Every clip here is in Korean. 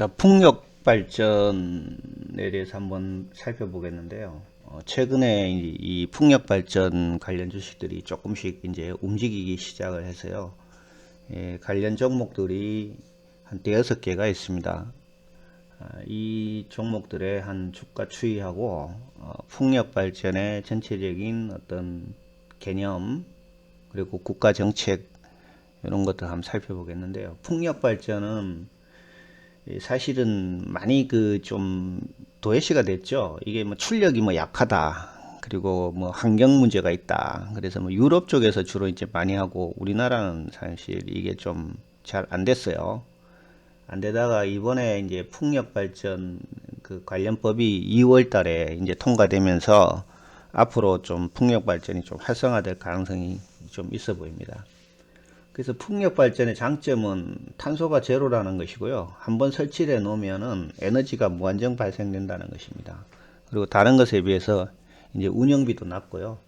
자, 풍력 발전에 대해서 한번 살펴보겠는데요. 어, 최근에 이, 이 풍력 발전 관련 주식들이 조금씩 이제 움직이기 시작을 해서요. 예, 관련 종목들이 한 대여섯 개가 있습니다. 아, 이 종목들의 한 주가 추이하고 어, 풍력 발전의 전체적인 어떤 개념 그리고 국가 정책 이런 것들 한번 살펴보겠는데요. 풍력 발전은 이 사실은 많이 그 좀 도외시가 됐죠. 이게 뭐 출력이 뭐 약하다. 그리고 뭐 환경 문제가 있다. 그래서 뭐 유럽 쪽에서 주로 이제 많이 하고 우리나라는 사실 이게 좀 잘 안 됐어요. 안 되다가 이번에 이제 풍력 발전 그 관련법이 2월 달에 이제 통과되면서 앞으로 좀 풍력 발전이 좀 활성화될 가능성이 좀 있어 보입니다. 그래서 풍력 발전의 장점은 탄소가 제로라는 것이고요. 한번 설치를 해 놓으면은 에너지가 무한정 발생된다는 것입니다. 그리고 다른 것에 비해서 이제 운영비도 낮고요.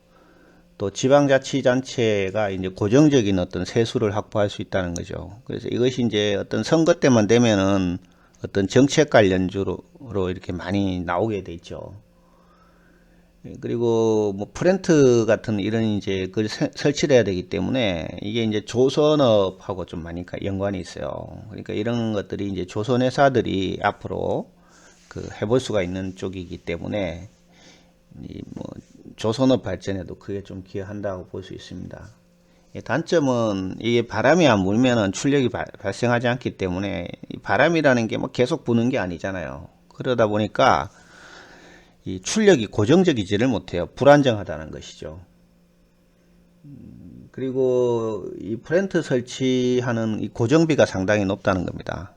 또 지방자치단체가 이제 고정적인 어떤 세수를 확보할 수 있다는 거죠. 그래서 이것이 이제 어떤 선거 때만 되면은 어떤 정책 관련주로 이렇게 많이 나오게 돼 있죠. 예, 그리고 뭐 프렌트 같은 이런 이제 그 설치를 해야 되기 때문에 이게 이제 조선업하고 좀 많이 연관이 있어요. 그러니까 이런 것들이 이제 조선 회사들이 앞으로 그 해볼 수가 있는 쪽이기 때문에 이 뭐 조선업 발전에도 그게 좀 기여한다고 볼 수 있습니다. 예, 단점은 이게 바람이 안 불면은 출력이 바, 발생하지 않기 때문에 바람이라는 게 뭐 계속 부는 게 아니잖아요. 그러다 보니까 이 출력이 고정적이지를 못해요. 불안정하다는 것이죠. 음, 그리고 이 프렌트 설치하는 이 고정비가 상당히 높다는 겁니다.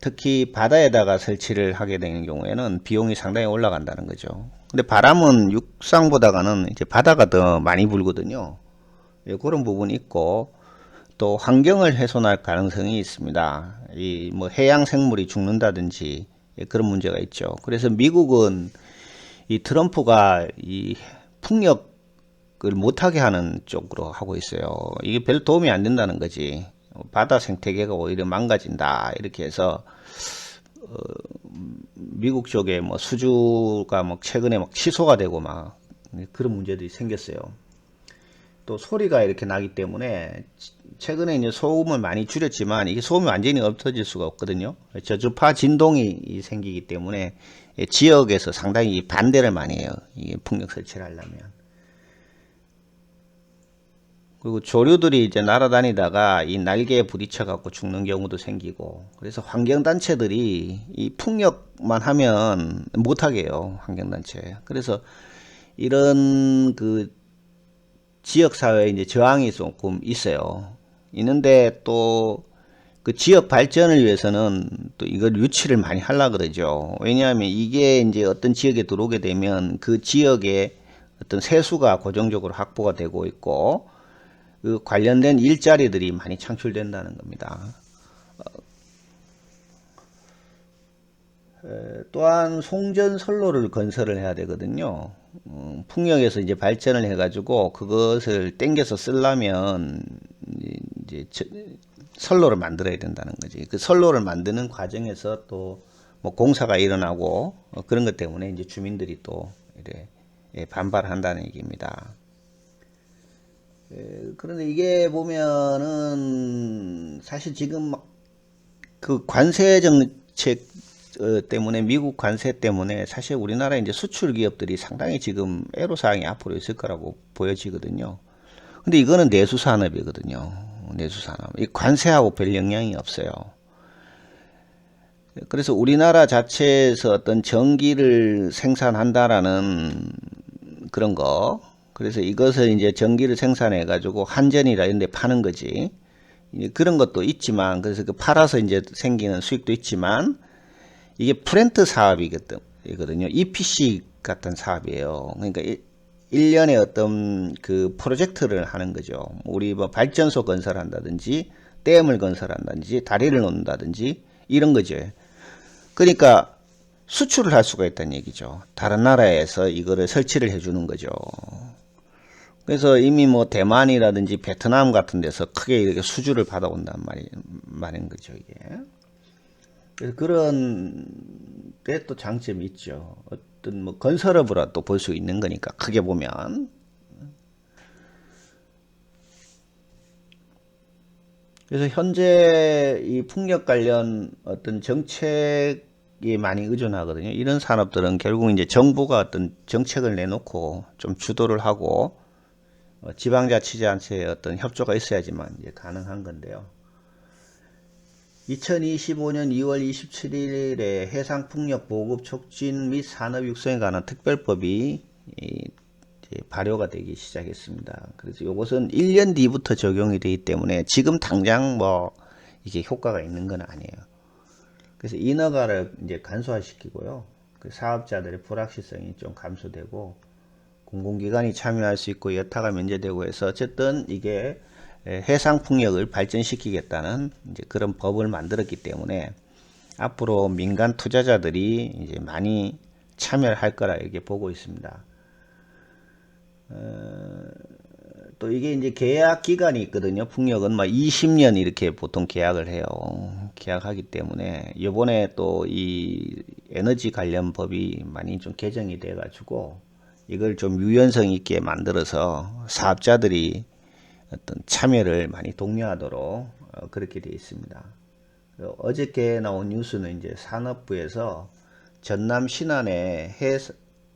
특히 바다에다가 설치를 하게 되는 경우에는 비용이 상당히 올라간다는 거죠. 근데 바람은 육상보다가는 이제 바다가 더 많이 불거든요. 예, 그런 부분이 있고 또 환경을 훼손할 가능성이 있습니다. 이 뭐 해양 생물이 죽는다든지 예, 그런 문제가 있죠. 그래서 미국은 이 트럼프가 이 풍력을 못하게 하는 쪽으로 하고 있어요. 이게 별 도움이 안 된다는 거지. 바다 생태계가 오히려 망가진다. 이렇게 해서, 어, 미국 쪽에 뭐 수주가 막 최근에 막 취소가 되고 막 그런 문제들이 생겼어요. 또 소리가 이렇게 나기 때문에 최근에 이제 소음을 많이 줄였지만 이게 소음이 완전히 없어질 수가 없거든요. 저주파 진동이 생기기 때문에 지역에서 상당히 반대를 많이 해요. 이게 풍력 설치를 하려면. 그리고 조류들이 이제 날아다니다가 이 날개에 부딪혀 갖고 죽는 경우도 생기고 그래서 환경단체들이 이 풍력만 하면 못하게 해요. 환경단체. 그래서 이런 그 지역사회에 이제 저항이 조금 있어요. 있는데 또 그 지역 발전을 위해서는 또 이걸 유치를 많이 하려 그러죠. 왜냐하면 이게 이제 어떤 지역에 들어오게 되면 그 지역에 어떤 세수가 고정적으로 확보가 되고 있고 그 관련된 일자리들이 많이 창출된다는 겁니다. 또한 송전 선로를 건설을 해야 되거든요. 음, 풍력에서 이제 발전을 해가지고 그것을 땡겨서 쓰려면 이제 선로를 만들어야 된다는 거지. 그 선로를 만드는 과정에서 또 뭐 공사가 일어나고 어, 그런 것 때문에 이제 주민들이 또 이래 예, 반발한다는 얘기입니다. 그런데 이게 보면은 사실 지금 막 그 관세 정책 어, 때문에 미국 관세 때문에 사실 우리나라 이제 수출 기업들이 상당히 지금 애로사항이 앞으로 있을 거라고 보여지거든요. 근데 이거는 내수 산업이거든요. 내수 산업. 이 관세하고 별 영향이 없어요. 그래서 우리나라 자체에서 어떤 전기를 생산한다라는 그런 거. 그래서 이것을 이제 전기를 생산해 가지고 한전이라 이런 데 파는 거지. 그런 것도 있지만 그래서 그 팔아서 이제 생기는 수익도 있지만 이게 프렌트 사업이거든요. EPC 같은 사업이에요. 그러니까 1년에 어떤 그 프로젝트를 하는 거죠. 우리 뭐 발전소 건설한다든지 댐을 건설한다든지 다리를 놓는다든지 이런 거죠. 그러니까 수출을 할 수가 있다는 얘기죠. 다른 나라에서 이거를 설치를 해주는 거죠. 그래서 이미 뭐 대만이라든지 베트남 같은 데서 크게 이렇게 수주를 받아온단 말이, 말인 거죠, 이게. 그래서 그런 데또 장점이 있죠. 어떤 뭐 건설업으로 또볼수 있는 거니까 크게 보면. 그래서 현재 이 풍력 관련 어떤 정책이 많이 의존하거든요. 이런 산업들은 결국 이제 정부가 어떤 정책을 내놓고 좀 주도를 하고 어, 지방자치단체의 어떤 협조가 있어야지만 이제 가능한 건데요. 2025년 2월 27일에 해상풍력 보급 촉진 및 산업 육성에 관한 특별법이 발효가 되기 시작했습니다. 그래서 이것은 1년 뒤부터 적용이 되기 때문에 지금 당장 뭐 이게 효과가 있는 건 아니에요. 그래서 인허가를 이제 간소화시키고요. 그 사업자들의 불확실성이 좀 감소되고 공공기관이 참여할 수 있고 여타가 면제되고 해서 어쨌든 이게 해상 풍력을 발전시키겠다는 그런 법을 만들었기 때문에 앞으로 민간 투자자들이 이제 많이 참여를 할 거라 이렇게 보고 있습니다. 어, 또 이게 이제 계약 기간이 있거든요. 풍력은 막 20년 이렇게 보통 계약을 해요. 계약하기 때문에 요번에 또 이 에너지 관련 법이 많이 좀 개정이 돼 가지고 이걸 좀 유연성 있게 만들어서 사업자들이 어떤 참여를 많이 독려하도록 어, 그렇게 되어 있습니다. 어저께 나온 뉴스는 이제 산업부에서 전남 신안에 해,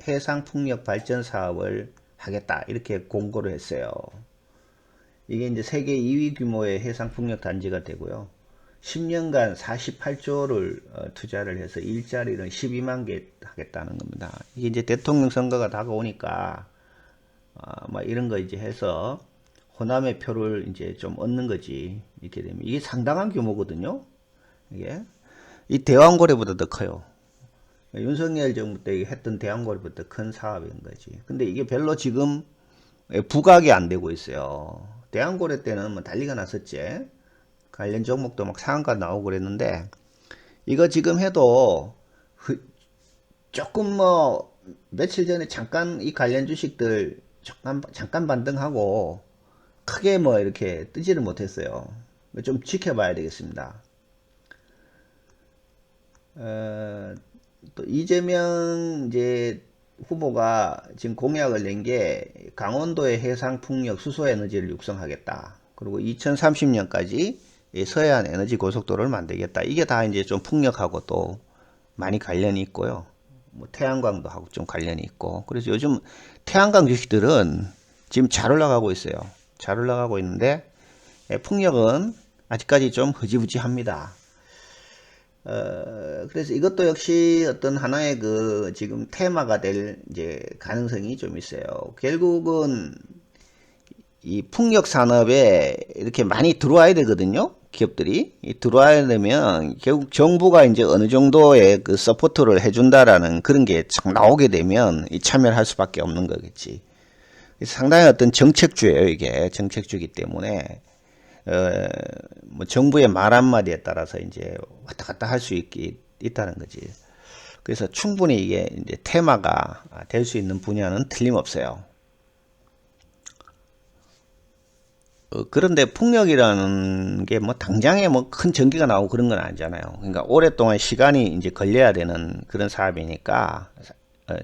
해상풍력 발전 사업을 하겠다 이렇게 공고를 했어요. 이게 이제 세계 2위 규모의 해상풍력 단지가 되고요. 10년간 48조를 어, 투자를 해서 일자리를 12만 개 하겠다는 겁니다. 이게 이제 대통령 선거가 다가오니까 어, 막 이런 거 이제 해서 호남의 표를 이제 좀 얻는 거지. 이렇게 되면 이게 상당한 규모거든요. 이게 이 대왕고래보다 더 커요. 윤석열 정부 때 했던 대왕고래보다 큰 사업인 거지. 근데 이게 별로 지금 부각이 안 되고 있어요. 대왕고래 때는 뭐 난리가 났었지. 관련 종목도 막 상한가 나오고 그랬는데 이거 지금 해도 조금 뭐 며칠 전에 잠깐 이 관련 주식들 잠깐 잠깐 반등하고 크게 뭐 이렇게 뜨지를 못했어요. 좀 지켜봐야 되겠습니다. 어, 또 이재명 이제 후보가 지금 공약을 낸 게 강원도의 해상 풍력 수소 에너지를 육성하겠다. 그리고 2030년까지 서해안 에너지 고속도로를 만들겠다. 이게 다 이제 좀 풍력하고 또 많이 관련이 있고요. 뭐 태양광도 하고 좀 관련이 있고. 그래서 요즘 태양광 주식들은 지금 잘 올라가고 있어요. 잘 올라가고 있는데 예, 풍력은 아직까지 좀 흐지부지합니다. 어, 그래서 이것도 역시 어떤 하나의 그 지금 테마가 될 이제 가능성이 좀 있어요. 결국은 이 풍력 산업에 이렇게 많이 들어와야 되거든요. 기업들이 들어와야 되면 결국 정부가 이제 어느 정도의 그 서포트를 해준다라는 그런 게 나오게 되면 참여를 할 수밖에 없는 거겠지. 상당히 어떤 정책주예요, 이게. 정책주기 때문에, 어, 뭐 정부의 말 한마디에 따라서 이제 왔다 갔다 할 수 있다는 거지. 그래서 충분히 이게 이제 테마가 될 수 있는 분야는 틀림없어요. 어, 그런데 풍력이라는 게 뭐 당장에 뭐 큰 전기가 나오고 그런 건 아니잖아요. 그러니까 오랫동안 시간이 이제 걸려야 되는 그런 사업이니까 어,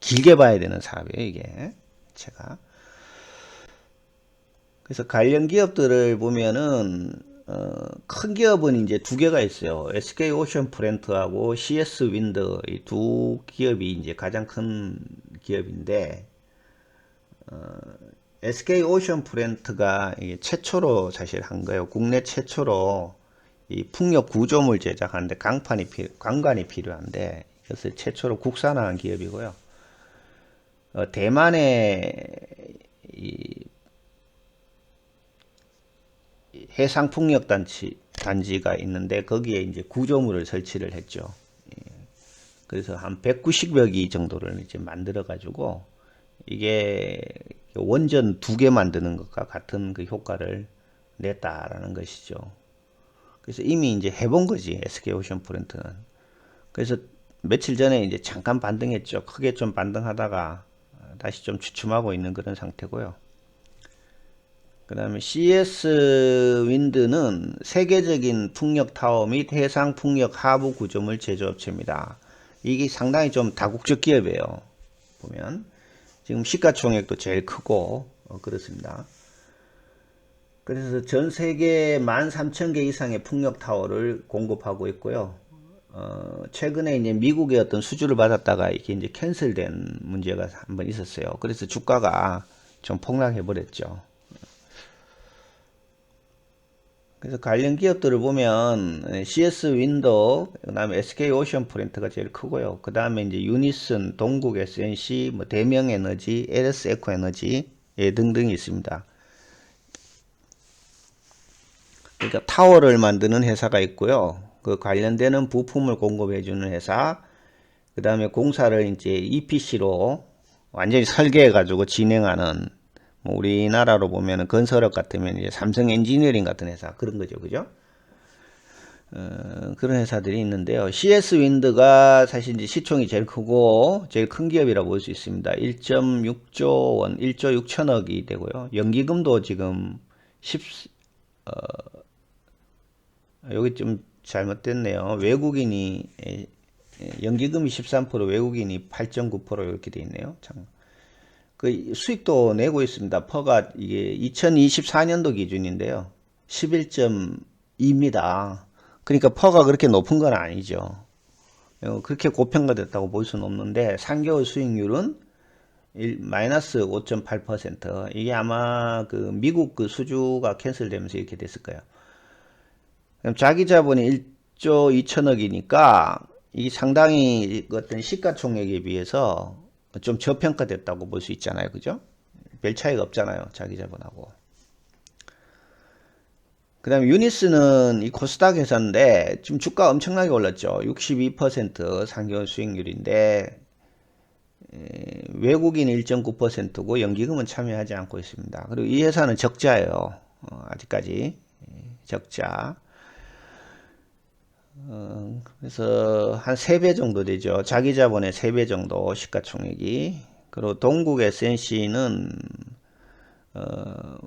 길게 봐야 되는 사업이에요, 이게. 제가. 그래서 관련 기업들을 보면은 어, 큰 기업은 이제 두 개가 있어요. SK 오션 프렌트하고 CS 윈드 이 두 기업이 이제 가장 큰 기업인데 어, SK 오션 프렌트가 최초로 사실 한 거예요. 국내 최초로 이 풍력 구조물 제작하는데 강판이 필, 관관이 필요한데 이것을 최초로 국산화한 기업이고요. 어, 대만의 이 해상 풍력 단지 단지가 있는데 거기에 이제 구조물을 설치를 했죠. 예. 그래서 한 190여 기 정도를 이제 만들어 가지고 이게 원전 두 개 만드는 것과 같은 그 효과를 냈다라는 것이죠. 그래서 이미 이제 해본 거지 SK 오션 프렌트는. 그래서 며칠 전에 이제 잠깐 반등했죠. 크게 좀 반등하다가 다시 좀 주춤하고 있는 그런 상태고요. 그 다음에 CS 윈드는 세계적인 풍력 타워 및 해상 풍력 하부 구조물 제조업체입니다. 이게 상당히 좀 다국적 기업이에요. 보면 지금 시가총액도 제일 크고 어, 그렇습니다. 그래서 전 세계 13,000개 이상의 풍력 타워를 공급하고 있고요. 어, 최근에 이제 미국의 어떤 수주를 받았다가 이게 이제 캔슬된 문제가 한번 있었어요. 그래서 주가가 좀 폭락해 버렸죠. 그래서 관련 기업들을 보면 CS 윈도, 그다음에 SK 오션 프린트가 제일 크고요. 그다음에 이제 유니슨, 동국 SNC, 뭐 대명 에너지, LS 에코 에너지 예, 등등이 있습니다. 그러니까 타워를 만드는 회사가 있고요. 그 관련되는 부품을 공급해 주는 회사, 그 다음에 공사를 이제 EPC로 완전히 설계해 가지고 진행하는 뭐 우리나라로 보면은 건설업 같으면 이제 삼성 엔지니어링 같은 회사 그런 거죠, 그죠? 어, 그런 회사들이 있는데요. CS 윈드가 사실 이제 시총이 제일 크고 제일 큰 기업이라고 볼 수 있습니다. 1.6조 원, 1조 6천억이 되고요. 연기금도 지금 10, 어, 여기 좀 잘못됐네요. 외국인이 연기금이 13%, 외국인이 8.9% 이렇게 돼 있네요. 참. 그 수익도 내고 있습니다. 퍼가 이게 2024년도 기준인데요. 11.2입니다. 그러니까 퍼가 그렇게 높은 건 아니죠. 어, 그렇게 고평가됐다고 볼 수는 없는데 3개월 수익률은 일, 마이너스 5.8% 이게 아마 그 미국 그 수주가 캔슬되면서 이렇게 됐을 거예요. 자기 자본이 1조 2천억이니까 이 상당히 그 어떤 시가총액에 비해서 좀 저평가됐다고 볼 수 있잖아요. 그죠? 별 차이가 없잖아요. 자기 자본하고. 그 다음에 유니스는 이 코스닥 회사인데 지금 주가 엄청나게 올랐죠. 62% 3개월 수익률인데 에, 외국인 1.9%고 연기금은 참여하지 않고 있습니다. 그리고 이 회사는 적자예요. 어, 아직까지 적자. 어, 그래서 한 3배 정도 되죠. 자기 자본의 3배 정도 시가총액이. 그리고 동국 SNC는 어,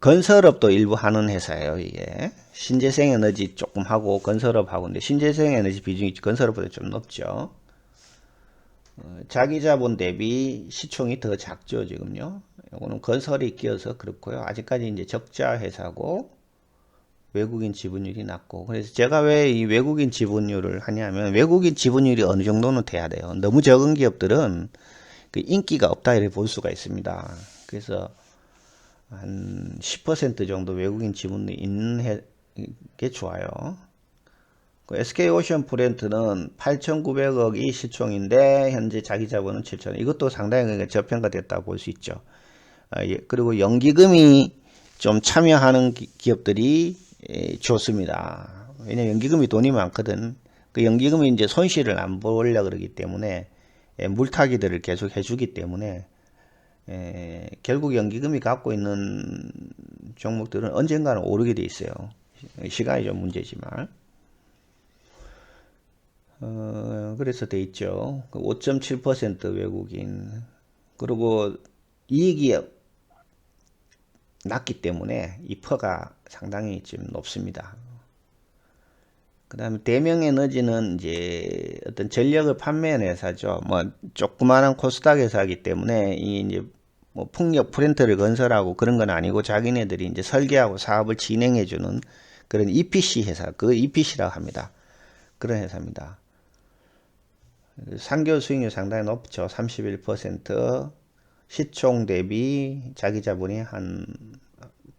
건설업도 일부 하는 회사예요, 이게. 신재생 에너지 조금 하고 건설업 하고 근데 신재생 에너지 비중이 건설업보다 좀 높죠. 어, 자기 자본 대비 시총이 더 작죠, 지금요. 이거는 건설이 끼어서 그렇고요. 아직까지 이제 적자 회사고 외국인 지분율이 낮고 그래서 제가 왜 이 외국인 지분율을 하냐면 외국인 지분율이 어느 정도는 돼야 돼요. 너무 적은 기업들은 그 인기가 없다 이렇게 볼 수가 있습니다. 그래서 한 10% 정도 외국인 지분이 있는 게 좋아요. 그 SK 오션 프렌트는 8,900억이 시총인데 현재 자기 자본은 7,000억. 이것도 상당히 저평가됐다고 볼수 있죠. 아, 예. 그리고 연기금이 좀 참여하는 기업들이 예, 좋습니다. 왜냐면 연기금이 돈이 많거든. 그 연기금이 이제 손실을 안 보려 그러기 때문에 예, 물타기들을 계속 해주기 때문에 예, 결국 연기금이 갖고 있는 종목들은 언젠가는 오르게 돼 있어요. 시간이 좀 문제지만. 어, 그래서 돼 있죠. 5.7%그 외국인. 그리고 이익이 낮기 때문에 이 퍼가 상당히 좀 높습니다. 그 다음에 대명 에너지는 이제 어떤 전력을 판매하는 회사죠. 뭐 조그마한 코스닥 회사이기 때문에 이 이제 뭐 풍력 프린터를 건설하고 그런 건 아니고 자기네들이 이제 설계하고 사업을 진행해주는 그런 EPC 회사, 그 EPC라고 합니다. 그런 회사입니다. 3개월 수익률 상당히 높죠. 31%, 시총 대비 자기 자본이 한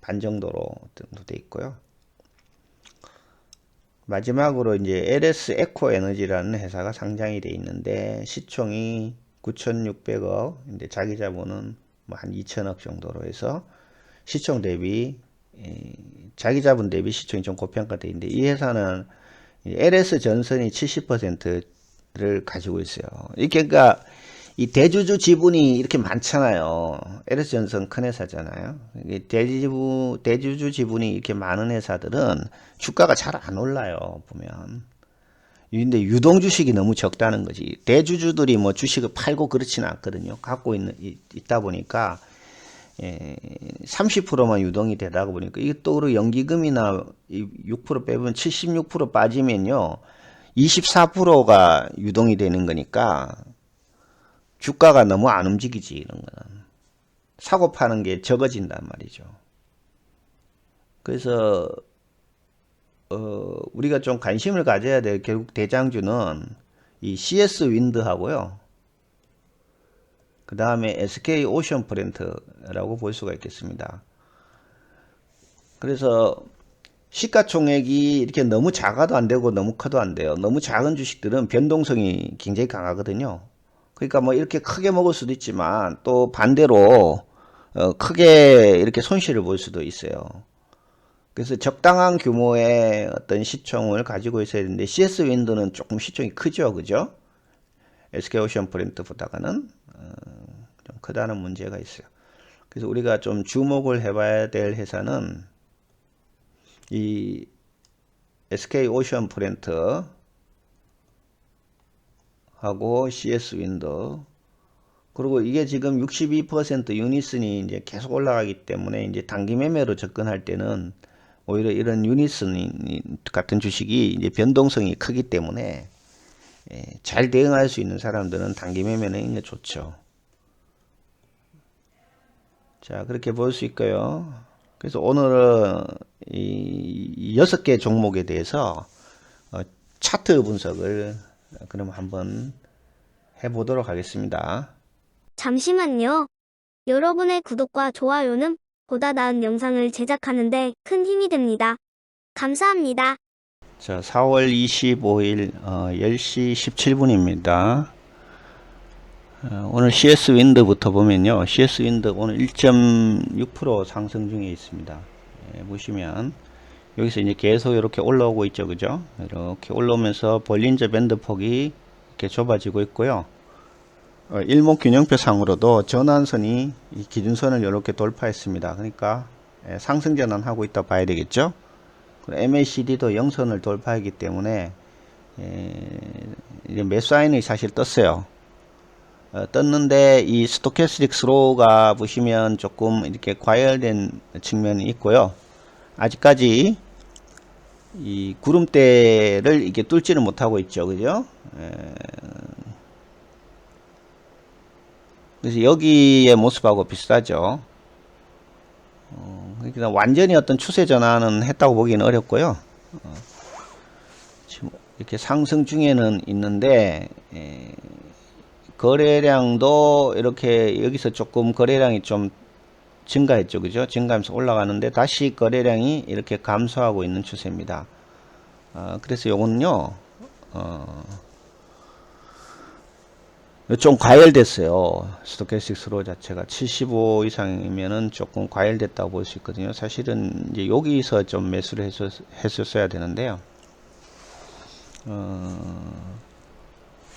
반 정도로 정도 돼 있고요. 마지막으로 이제 LS 에코 에너지라는 회사가 상장이 돼 있는데 시총이 9,600억, 근데 자기 자본은 뭐 한 2천억 정도로 해서 시총 대비 자기 자본 대비 시총이 좀 고평가돼 있는데 이 회사는 LS 전선이 70%를 가지고 있어요. 이게 그러니까 이 대주주 지분이 이렇게 많잖아요. LS 전선 큰 회사잖아요. 대지부, 대주주 지분이 이렇게 많은 회사들은 주가가 잘 안 올라요, 보면. 근데 유동 주식이 너무 적다는 거지. 대주주들이 뭐 주식을 팔고 그렇지는 않거든요. 갖고 있는, 있다 보니까 예, 30%만 유동이 되다 보니까 이게 또 그리고 연기금이나 이6% 빼면 76% 빠지면요. 24%가 유동이 되는 거니까 주가가 너무 안 움직이지 이런 거는 사고 파는 게 적어진단 말이죠. 그래서 어, 우리가 좀 관심을 가져야 될 결국 대장주는 이 CS 윈드하고요. 그 다음에 SK 오션 프렌트라고 볼 수가 있겠습니다. 그래서 시가총액이 이렇게 너무 작아도 안 되고 너무 커도 안 돼요. 너무 작은 주식들은 변동성이 굉장히 강하거든요. 그러니까 뭐 이렇게 크게 먹을 수도 있지만 또 반대로 어, 크게 이렇게 손실을 볼 수도 있어요. 그래서 적당한 규모의 어떤 시총을 가지고 있어야 되는데 CS 윈도는 조금 시총이 크죠, 그죠? SK 오션 프렌트보다가는 어, 좀 크다는 문제가 있어요. 그래서 우리가 좀 주목을 해봐야 될 회사는 이 SK 오션 프렌트 하고 CS 윈도 그리고 이게 지금 62% 유니슨이 이제 계속 올라가기 때문에 이제 단기 매매로 접근할 때는 오히려 이런 유니슨 같은 주식이 이제 변동성이 크기 때문에 예, 잘 대응할 수 있는 사람들은 단기 매매는 게 좋죠. 자, 그렇게 볼 수 있고요. 그래서 오늘은 이 여섯 개 종목에 대해서 어, 차트 분석을 그럼 한번 해보도록 하겠습니다. 잠시만요. 여러분의 구독과 좋아요는 보다 나은 영상을 제작하는데 큰 힘이 됩니다. 감사합니다. 자, 4월 25일 어, 10시 17분입니다. 어, 오늘 CS 윈드부터 보면요. CS 윈드 오늘 1.6% 상승 중에 있습니다. 예, 보시면 여기서 이제 계속 이렇게 올라오고 있죠. 그죠? 이렇게 올라오면서 볼린저 밴드 폭이 이렇게 좁아지고 있고요. 어, 일목 균형표 상으로도 전환선이 이 기준선을 이렇게 돌파했습니다. 그러니까 예, 상승 전환하고 있다 봐야 되겠죠? MACD도 영선을 돌파하기 때문에 예, 이제 몇 사인이 사실 떴어요. 어, 떴는데 이 스토캐스틱 스로우가 보시면 조금 이렇게 과열된 측면이 있고요. 아직까지 이 구름대를 이게 뚫지는 못하고 있죠. 그죠? 에, 그래서 여기의 모습하고 비슷하죠. 어, 그러니까 완전히 어떤 추세 전환은 했다고 보기는 어렵고요. 어, 지금 이렇게 상승 중에는 있는데 에, 거래량도 이렇게 여기서 조금 거래량이 좀 증가했죠, 그죠? 증가하면서 올라가는데 다시 거래량이 이렇게 감소하고 있는 추세입니다. 어, 그래서 요거는요, 어, 좀 과열됐어요. 스토캐스틱 스로 자체가 75 이상이면은 조금 과열됐다고 볼 수 있거든요. 사실은 이제 여기서 좀 매수를 했었, 했었어야 되는데요. 어,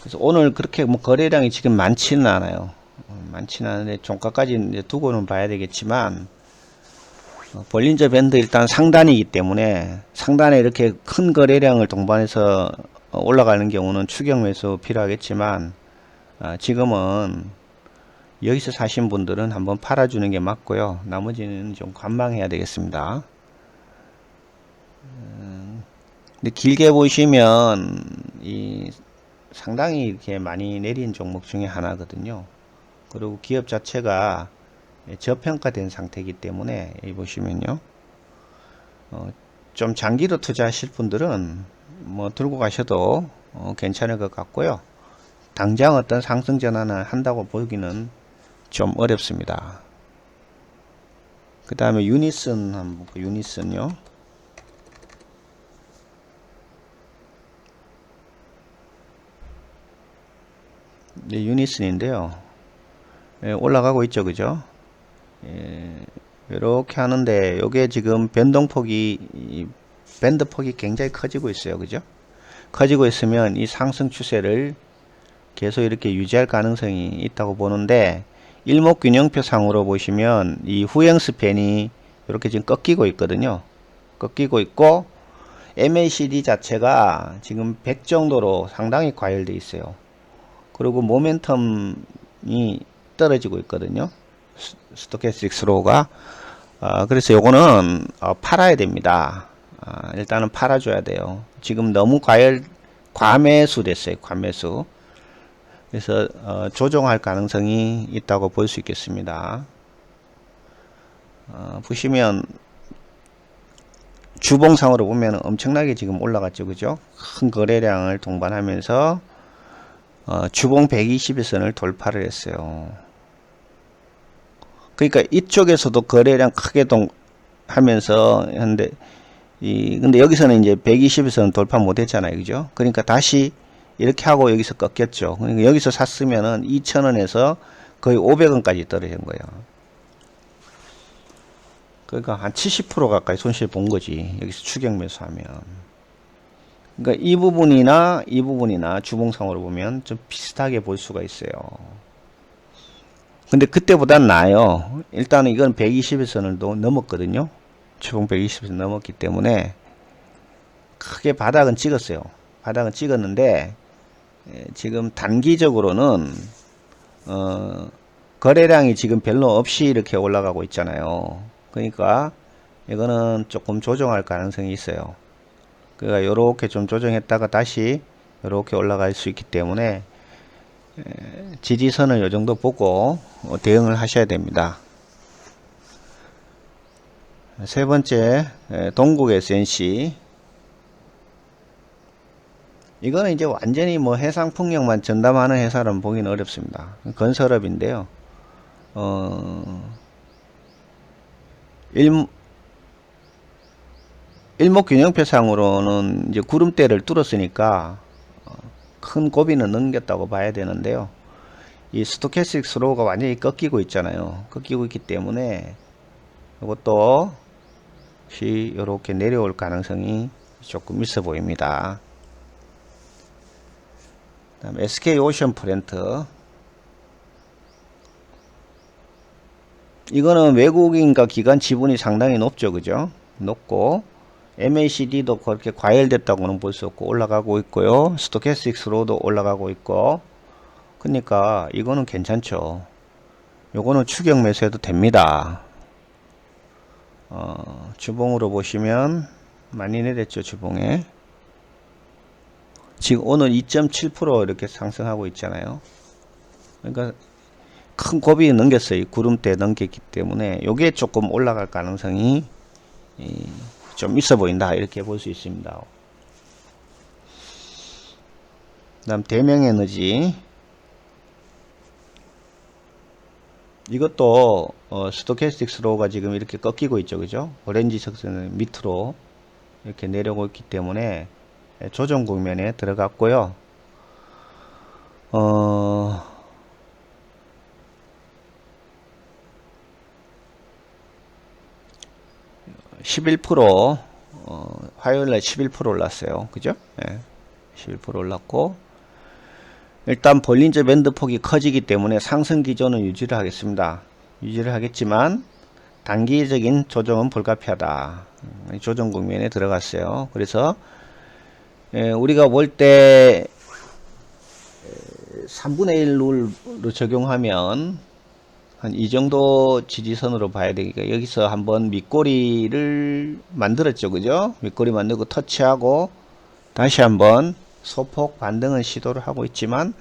그래서 오늘 그렇게 뭐 거래량이 지금 많지는 않아요. 어, 많지는 않은데 종가까지 이제 두고는 봐야 되겠지만 어, 볼린저 밴드 일단 상단이기 때문에 상단에 이렇게 큰 거래량을 동반해서 어, 올라가는 경우는 추격 매수 필요하겠지만 아, 지금은 여기서 사신 분들은 한번 팔아주는 게 맞고요. 나머지는 좀 관망해야 되겠습니다. 음, 근데 길게 보시면 이 상당히 이렇게 많이 내린 종목 중에 하나거든요. 그리고 기업 자체가 저평가된 상태이기 때문에 여기 보시면요. 어, 좀 장기로 투자하실 분들은 뭐 들고 가셔도 어, 괜찮을 것 같고요. 당장 어떤 상승 전환을 한다고 보기는 좀 어렵습니다. 그 다음에 유니슨 한번 볼까요? 유니슨요. 네, 유니슨인데요. 예, 올라가고 있죠, 그죠? 예, 이렇게 하는데 요게 지금 변동폭이 이 밴드 폭이 굉장히 커지고 있어요, 그죠? 커지고 있으면 이 상승 추세를 계속 이렇게 유지할 가능성이 있다고 보는데 일목균형표 상으로 보시면 이 후행 스팬이 이렇게 지금 꺾이고 있거든요. 꺾이고 있고 MACD 자체가 지금 100 정도로 상당히 과열돼 있어요. 그리고 모멘텀이 떨어지고 있거든요. 스- 스토캐스틱 스로우가 아, 그래서 요거는 어, 팔아야 됩니다. 아, 일단은 팔아줘야 돼요. 지금 너무 과열 과매수 됐어요. 과매수. 그래서 어, 조정할 가능성이 있다고 볼 수 있겠습니다. 어, 보시면 주봉상으로 보면 엄청나게 지금 올라갔죠. 그죠? 큰 거래량을 동반하면서 어, 주봉 120일선을 돌파를 했어요. 그러니까 이쪽에서도 거래량 크게 동 하면서 했는데 이 근데 여기서는 이제 120일선 돌파 못 했잖아요. 그죠? 그러니까 다시 이렇게 하고 여기서 꺾였죠. 그러니까 여기서 샀으면은 2,000원에서 거의 500원까지 떨어진 거예요. 그러니까 한 70% 가까이 손실 본 거지. 여기서 추격 매수하면. 그러니까 이 부분이나 이 부분이나 주봉상으로 보면 좀 비슷하게 볼 수가 있어요. 근데 그때보단 나아요. 일단은 이건 120일선을 도 넘었거든요. 주봉 120일선 넘었기 때문에 크게 바닥은 찍었어요. 바닥은 찍었는데 에, 지금 단기적으로는 어, 거래량이 지금 별로 없이 이렇게 올라가고 있잖아요. 그러니까 이거는 조금 조정할 가능성이 있어요. 그러니까 이렇게 좀 조정했다가 다시 이렇게 올라갈 수 있기 때문에 에, 지지선을 요 정도 보고 어, 대응을 하셔야 됩니다. 세 번째 에, 동국 SNC 이거는 이제 완전히 뭐 해상 풍력만 전담하는 회사는 보기는 어렵습니다. 건설업인데요. 어, 일, 일목균형표상으로는 이제 구름대를 뚫었으니까 어, 큰 고비는 넘겼다고 봐야 되는데요. 이 스토캐스틱 스로우가 완전히 꺾이고 있잖아요. 꺾이고 있기 때문에 이것도 혹시 이렇게 내려올 가능성이 조금 있어 보입니다. 다음 SK 오션 프렌트 이거는 외국인과 기관 지분이 상당히 높죠 그죠 높고 MACD도 그렇게 과열됐다고는 볼 수 없고 올라가고 있고요. 스토캐스틱스로도 올라가고 있고. 그러니까 이거는 괜찮죠. 요거는 추격 매수해도 됩니다. 어, 주봉으로 보시면 많이 내렸죠 주봉에. 지금 오늘 2.7% 이렇게 상승하고 있잖아요. 그러니까 큰 고비 넘겼어요. 구름대 넘겼기 때문에 요게 조금 올라갈 가능성이 이, 좀 있어 보인다. 이렇게 볼 수 있습니다. 다음 대명 에너지 이것도 어, 스토캐스틱 스로우가 지금 이렇게 꺾이고 있죠. 그죠? 오렌지 석선을 밑으로 이렇게 내려오고 있기 때문에 예, 조정 국면에 들어갔고요. 어, (11% 어, 화요일날 11% 올랐어요. 그죠? 예, 11% 올랐고 일단 볼린저 밴드 폭이 커지기 때문에 상승 기조는 유지를 하겠습니다. 유지를 하겠지만 단기적인 조정은 불가피하다. 음, 조정 국면에 들어갔어요. 그래서 예, 우리가 볼 때 3분의 1 룰로 적용하면 한 이 정도 지지선으로 봐야 되니까 여기서 한번 밑꼬리를 만들었죠 그죠 밑꼬리 만들고 터치하고 다시 한번 소폭 반등을 시도를 하고 있지만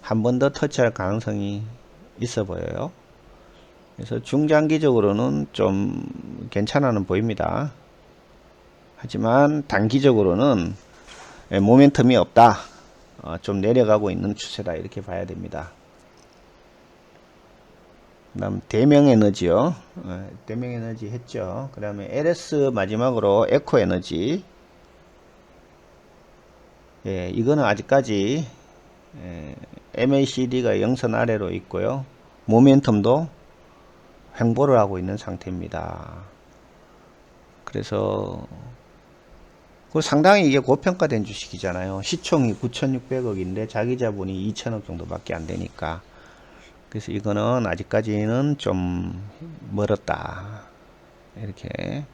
한 번 더 터치할 가능성이 있어 보여요 그래서 중장기적으로는 좀 괜찮아는 보입니다 하지만 단기적으로는 예, 모멘텀이 없다. 어, 좀 내려가고 있는 추세다. 이렇게 봐야 됩니다. 그 다음 대명 에너지요. 어, 대명 에너지 했죠. 그 다음에 LS 마지막으로 에코 에너지. 예, 이거는 아직까지 예, MACD가 영선 아래로 있고요. 모멘텀도 횡보를 하고 있는 상태입니다. 그래서 그 상당히 이게 고평가된 주식이잖아요. 시총이 9,600억인데 자기 자본이 2,000억 정도밖에 안 되니까. 그래서 이거는 아직까지는 좀 멀었다. 이렇게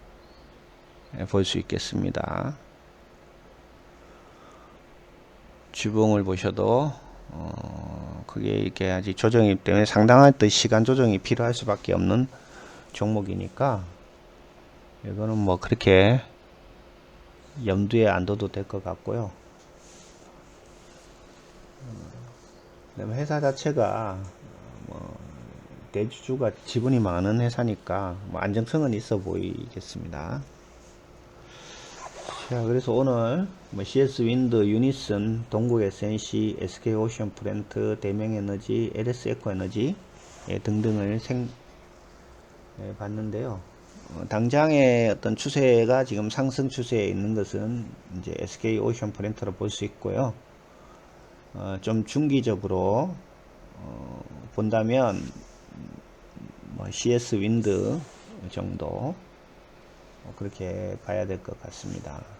볼 수 있겠습니다. 주봉을 보셔도 어, 크게 이렇게 아직 조정이기 때문에 상당한 또 시간 조정이 필요할 수밖에 없는 종목이니까 이거는 뭐 그렇게 염두에 안 둬도 될 것 같고요. 그다음에 회사 자체가 뭐 대주주가 지분이 많은 회사니까 뭐 안정성은 있어 보이겠습니다. 자, 그래서 오늘 뭐 CS 윈드, 유니슨, 동국 SNC, SK 오션 프렌트, 대명 에너지, LS 에코 에너지 예, 등등을 생 예, 봤는데요. 어, 당장의 어떤 추세가 지금 상승 추세에 있는 것은 이제 SK 오션 프렌트로 볼 수 있고요. 어, 좀 중기적으로 어, 본다면 뭐 CS 윈드 정도 어, 그렇게 봐야 될 것 같습니다.